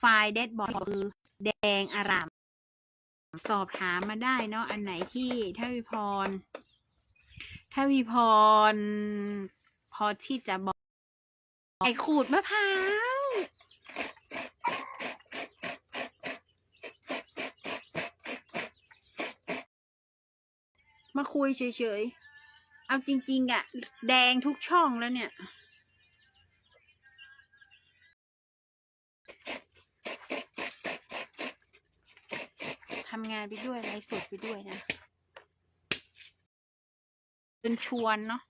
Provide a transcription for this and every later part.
ไฟล์แดดบอร์ดคือแดงอาราม สอบถามมาได้เนาะอันไหนที่ถ้าวิพรถ้าวิพร พอที่จะบอกไอขูดมะพร้าวมาคุยเฉยๆ เอาจริง ๆอะแดงทุกช่องแล้วเนี่ย ทำงานไปด้วยไลฟ์สดไปด้วยนะเป็นชวนเนาะ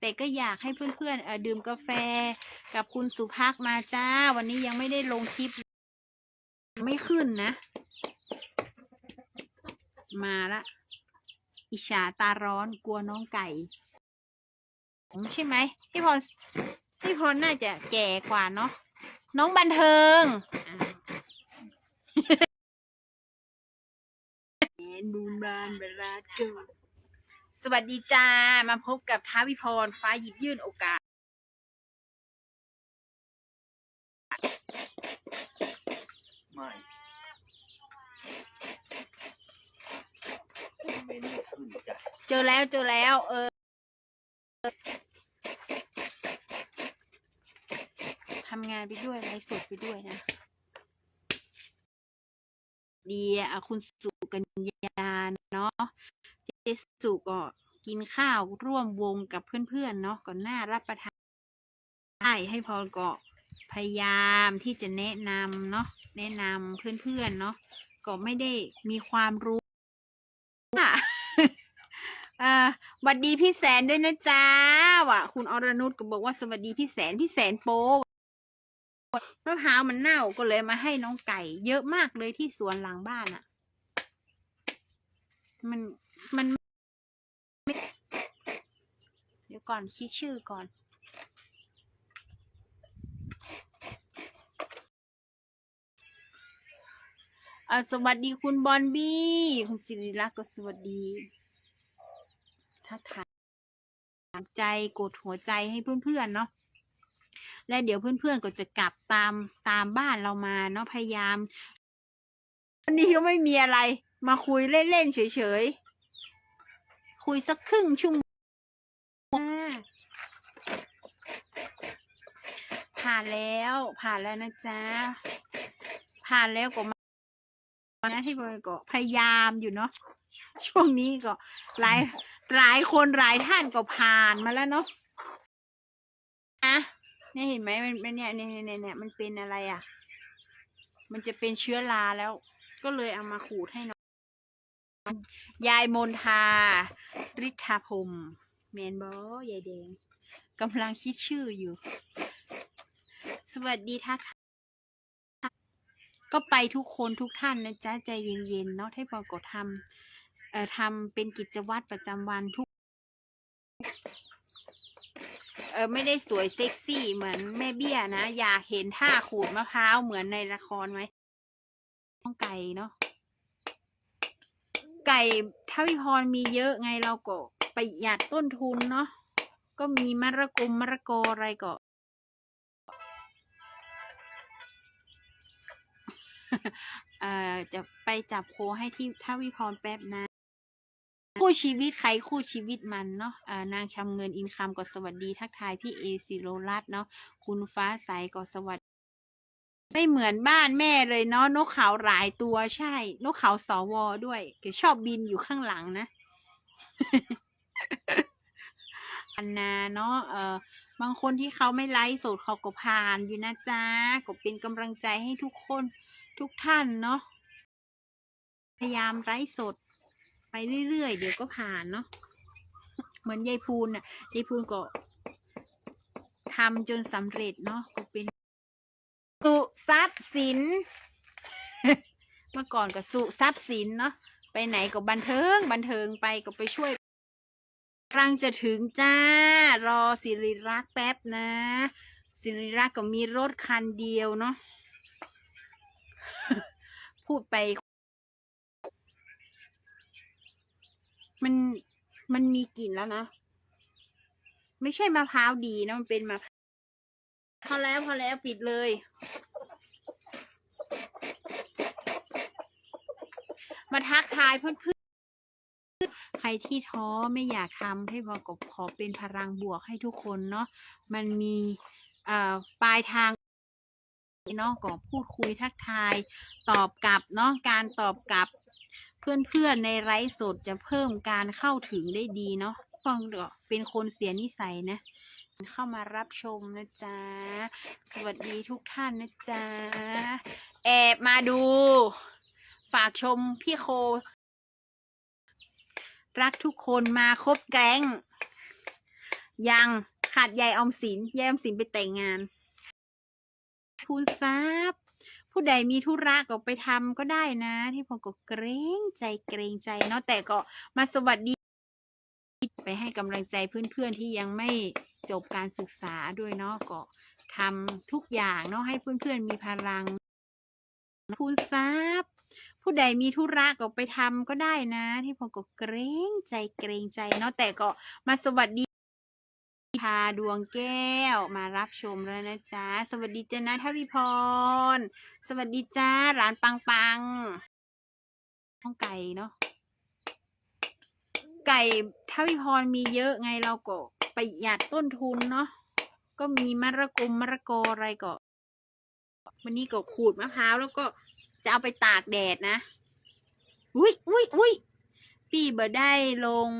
แต่ก็อยากให้เพื่อนๆเออดื่มกาแฟกับคุณสุภักมาจ้า วันนี้ยังไม่ได้ลงคลิป ไม่ขึ้นนะ มาละ อิจฉาตาร้อนกลัวน้องไก่ใช่ไหมพี่พรพี่พรน่าจะแก่กว่าเนาะน้องบันเทิง อ้าวแอนบูมบานเวลาเกิดสวัสดีจ้า มาพบกับท้าวิพร ฟ้าหยิบยื่นโอกาส ไม่ไม่ได้ขึ้นจ้ะเจอแล้วเจอแล้ว เออทำงานไปด้วยไลฟ์สดไปด้วยนะ ดีอะคุณสุกัญญา นาะเจสุก็กินข้าวร่วมวงกับเพื่อนๆเนาะก่อนหน้ารับประทานได้ให้พรก็พยายามที่จะแนะนำเนาะแนะนำเพื่อนๆเนาะก็ไม่ได้มีความรู้อะสวัสดีพี่แสนด้วยนะจ๊ะว่ะคุณอรนุชก็บอกว่าสวัสดีพี่แสนพี่แสนโป้มะพร้าวมันเน่าก็เลยมาให้น้องไก่ เยอะมากเลยที่สวนหลังบ้านอะ่ะ มันมันเดี๋ยวก่อนคิดชื่อก่อนอสวัสดีคุณบอลบี้ คุณสิริรักษ์ก็สวัสดีทักทายใจกดหัวใจให้เพื่อนๆเนาะและเดี๋ยวเพื่อนๆก็จะกลับตามตามบ้านเรามาเนาะพยายามวันนี้ก็ไม่มีอะไร มาคุยเล่นๆเฉยๆ คุยสักครึ่งชั่วโมงผ่านแล้ว ผ่านแล้วนะจ๊ะ ผ่านแล้วก็มานะที่บอยก็พยายามอยู่เนาะช่วงนี้ก็หลายหลายคนหลายท่านก็ผ่านมาแล้วเนาะอะเนี่ยเห็นไหมมันมันเนี่ยเนี่ยเนี่ยเนี่ยมันเป็นอะไรอะ มันจะเป็นเชื้อราแล้ว ก็เลยเอามาขูดให้น้อง ยายมนทาริธาพรมแมนบอยายแดงกำลังคิดชื่ออยู่ สวัสดีทักก็ไปทุกคนทุกท่านนะจ๊ะ ใจเย็นๆเนาะให้พอก็ทำเอ่อทำเป็นกิจวัตรประจำวันทุก เออไม่ได้สวยเซ็กซี่เหมือนแม่เบี้ยนะ อยากเห็นท่าขูดมะพร้าวเหมือนในละครไหมน้องไก่เนาะ ไก่ถ้าวิพรมีเยอะไงเราก็ประหยัดต้นทุนเนาะก็มีมะระกมมะระกออะไรก็เอ่อจะไปจับโคให้ที่ท่าวิพรแป๊บนะคู่ชีวิตใครคู่ชีวิตมันเนาะอ่านางชำเงินอินคำก็สวัสดีทักทายพี่เอซิโรรัตน์เนาะคุณฟ้าใสก็สวัสดี ไม่เหมือนบ้านแม่เลยเนาะนกเขาหลายตัวใช่ นกเขาสอวอด้วยแกชอบบินอยู่ข้างหลังนะอันนาเนาะเอ่อบางคนที่เขาไม่ไลฟ์สดเขาก็ผ่านอยู่นะจ๊ะก็เป็นกำลังใจให้ทุกคนทุกท่านเนาะพยายามไลฟ์สด ไปเรื่อยๆเดี๋ยวก็ผ่านเนาะเหมือนยายพูนน่ะยายพูนก็ทำจนสำเร็จเนาะก็เป็นสุทรัพย์ สิน เมื่อก่อนก็สุทรัพย์สินเนาะไปไหนก็บันเทิง บันเทิงไปก็ไปช่วยกำลังจะถึงจ้า รอสิริรักษ์แป๊บนะสิริรักษ์ก็มีรถคันเดียวเนาะพูดไป มันมันมีกลิ่นแล้วนะ ไม่ใช่มะพร้าวดีนะ มันเป็นมะพร้าวพอแล้วพอแล้วปิดเลย มาทักทายเพื่อนๆใครที่ท้อไม่อยากทำให้บอกกบขอเป็นพลังบวกให้ทุกคนเนาะมันมีปลายทางเนาะก็พูดคุยทักทาย ตอบกลับเนาะการตอบกลับ เพื่อนๆในไร้สดจะเพิ่มการเข้าถึงได้ดีเนาะฟังก็เป็นคนเสียนิสัยนะ เข้ามารับชมนะจ๊ะ สวัสดีทุกท่านนะจ๊ะ แอบมาดู ฝากชมพี่โค รักทุกคนมาครบแก๊งยังขาดยายอมสินยายอมสินไปแต่งงานผู้ทราบผู้ใดมีธุระก็ไปทำก็ได้นะ ที่ผมก็เกรงใจเกรงใจเนาะแต่ก็มาสวัสดี ไปให้กำลังใจเพื่อนๆที่ยังไม่ จบการศึกษาด้วยเนาะก็ทำทุกอย่างเนาะให้เพื่อนๆมีพลังผู้ทราบผู้ใดมีธุระก็ไปทำก็ได้นะ ที่ผมก็เกรงใจเกรงใจเนาะแต่ก็มาสวัสดีพาดวงแก้วมารับชมแล้วนะจ๊ะ สวัสดีจ้านะทวิพร สวัสดีจ้าหลานปังปังห้องไก่เนาะ ไก่ทวิพรมีเยอะไงเราก็ประหยัดต้นทุนเนาะก็มีมะระกมมะระกออะไรก็วันนี้ก็ขูดมะพร้าวแล้วก็จะเอาไปตากแดดนะอุ้ยอุ้ยอุ้ยพี่เบอร์ได้ลง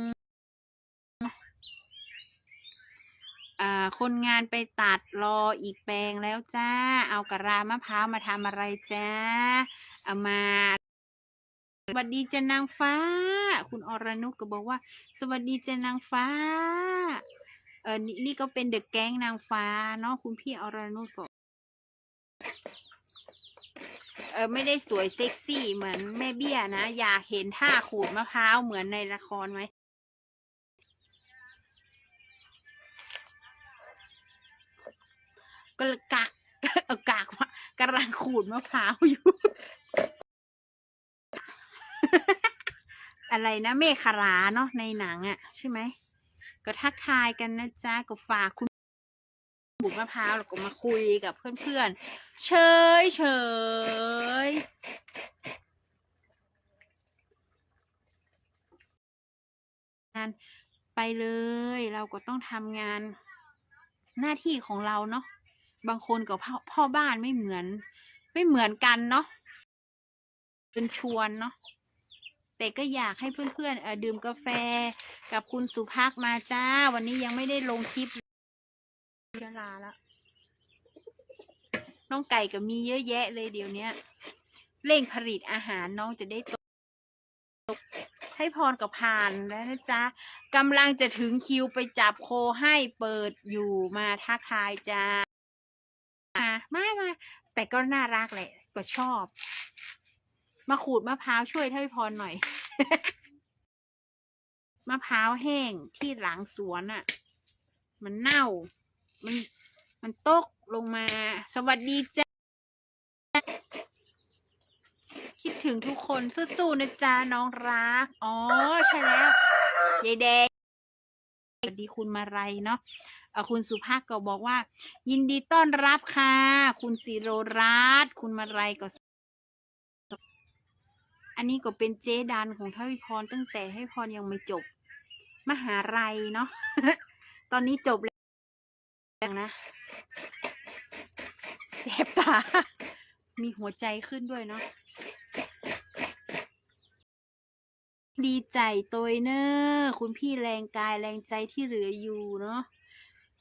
อ่าคนงานไปตัดรออีกแปลงแล้วจ้า เอากระรามะพร้าวมาทำอะไรจ้า เอามาสวัสดีจ้านางฟ้า คุณอรนุชก็บอกว่า สวัสดีเจนางฟ้า เออนี่นี่ก็เป็นเด็กแก๊งนางฟ้าเนาะคุณพี่อรนุชก็เออไม่ได้สวยเซ็กซี่เหมือนแม่เบี้ยนะ อยากเห็นท่าขูดมะพร้าวเหมือนในละครไหมก็กักเอากากมากำลังขูดมะพร้าวอยู่ อะไรนะเมฆราเนาะในหนังอะ่ะ ใช่ไหมก็ทักทายกันนะจ๊ะก็ฝากคุณขูดมะพร้าวแล้วก็มาคุยกับเพื่อนๆเฉยเฉยงานไปเลยเราก็ต้องทำงานหน้าที่ของเราเนาะบางคนกับพ่อพ่อบ้านไม่เหมือน ไม่เหมือนกันเนาะเป็นชวนเนาะ แต่ก็อยากให้เพื่อนๆเออดื่มกาแฟกับคุณสุภักมาจ้า วันนี้ยังไม่ได้ลงคลิปเวลาแล้วน้องไก่ก็มีเยอะแยะเลยเดี๋ยวนี้เร่งผลิตอาหารน้องจะได้โตให้พรกับพานแล้วนะจ๊ะกำลังจะถึงคิวไปจับโคให้เปิดอยู่มาทักทายจ้ามามาแต่ก็น่ารักแหละก็ชอบ มาขูดมะพร้าวช่วยเท่าพรหน่อย มะพร้าวแห้งที่หลังสวนอะ่ะ มันเน่า มันมันตกลงมา สวัสดีจ้าคิดถึงทุกคนสู้ๆนะจ๊ะน้องรัก อ๋อ ใช่แล้วยายแดงสวัสดีคุณมาไรเนาะอ่อคุณสุภาพก็บอกว่า ยินดีต้อนรับค่ะ คุณสิโรรัตคุณมาไรก็ อันนี้ก็เป็นเจ๊ดันของทวิพรตั้งแต่ให้พรยังไม่จบ มหาลัยเนาะตอนนี้จบแล้วนะเสบตา มีหัวใจขึ้นด้วยเนาะดีใจตัวเนอร์คุณพี่แรงกายแรงใจที่เหลืออยู่เนาะ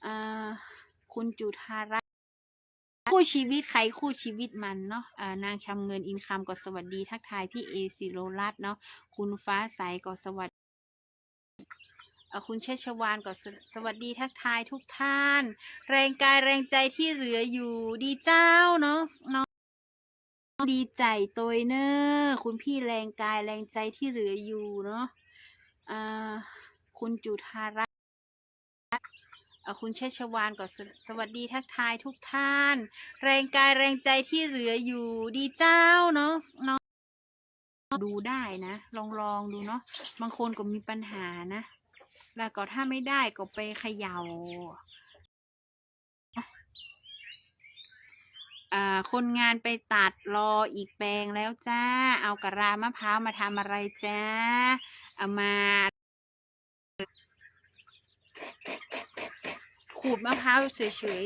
อ่าคุณจุธารั คู่ชีวิตใครคู่ชีวิตมันเนาะนางชำเงินอินคำก็สวัสดีทักทายพี่เอซิโรรัตน์เนาะคุณฟ้าใสก็สวัสดีคุณเชชวานก็สสวัสดีทักทายทุกท่าน แรงกายแรงใจที่เหลืออยู่ดีเจ้าเนาะเนาะดีใจตัวเนอร์คุณพี่แรงกายแรงใจที่เหลืออยู่เนาะอ่าคุณจุธารัต คุณเชชวานก็สวัสดีทักทายทุกท่าน แรงกายแรงใจที่เหลืออยู่ดีเจ้าเนาะน้องดูได้นะ ลองลองดูเนาะบางคนก็มีปัญหานะ แล้วก็ถ้าไม่ได้ก็ไปเขยา่าคนงานไปตัดรออีกแปลงแล้วจ้า เอากระรามะพร้าวมาทำอะไรจ้า เอามา ขูดมะพร้าวเฉย